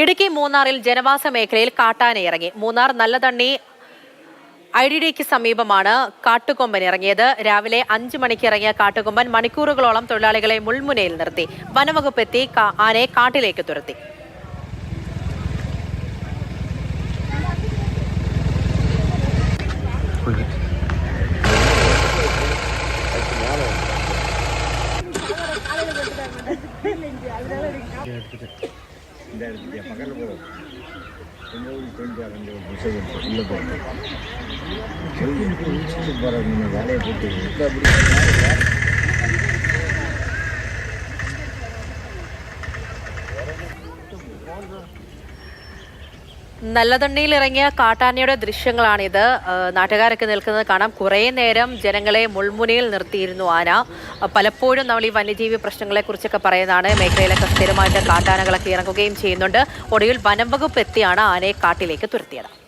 ഇടുക്കി മൂന്നാറിൽ ജനവാസ മേഖലയിൽ കാട്ടാന ഇറങ്ങി. മൂന്നാർ നല്ലതണ്ണി ഐ ഡി ഡിക്ക് സമീപമാണ് കാട്ടുകൊമ്പൻ ഇറങ്ങിയത്. രാവിലെ അഞ്ചു മണിക്ക് ഇറങ്ങിയ കാട്ടുകൊമ്പൻ മണിക്കൂറുകളോളം തൊഴിലാളികളെ മുൾമുനയിൽ നിർത്തി. വനവകുപ്പ് എത്തി ആനയെ കാട്ടിലേക്ക് തുരത്തി. இந்த இடத்துக்கு பக்கத்தில் போகிறோம் எங்கள் ஊருக்கு தொழிற்சாலை புதுசாக நீங்கள் வேலையை போட்டு இப்போ அப்படி നല്ലതണ്ണിയിൽ ഇറങ്ങിയ കാട്ടാനയുടെ ദൃശ്യങ്ങളാണിത്. നാട്ടുകാരൊക്കെ നിൽക്കുന്നത് കാണാം. കുറേ നേരം ജനങ്ങളെ മുൾമുനയിൽ നിർത്തിയിരുന്നു ആന. പലപ്പോഴും നമ്മൾ ഈ വന്യജീവി പ്രശ്നങ്ങളെക്കുറിച്ചൊക്കെ പറയുന്നതാണ്. മേഖലയിലൊക്കെ സ്ഥിരമായിട്ട് കാട്ടാനകളൊക്കെ ഇറങ്ങുകയും ചെയ്യുന്നുണ്ട്. ഒടുവിൽ വനം വകുപ്പ് എത്തിയാണ് ആനയെ കാട്ടിലേക്ക് തുരത്തിയത്.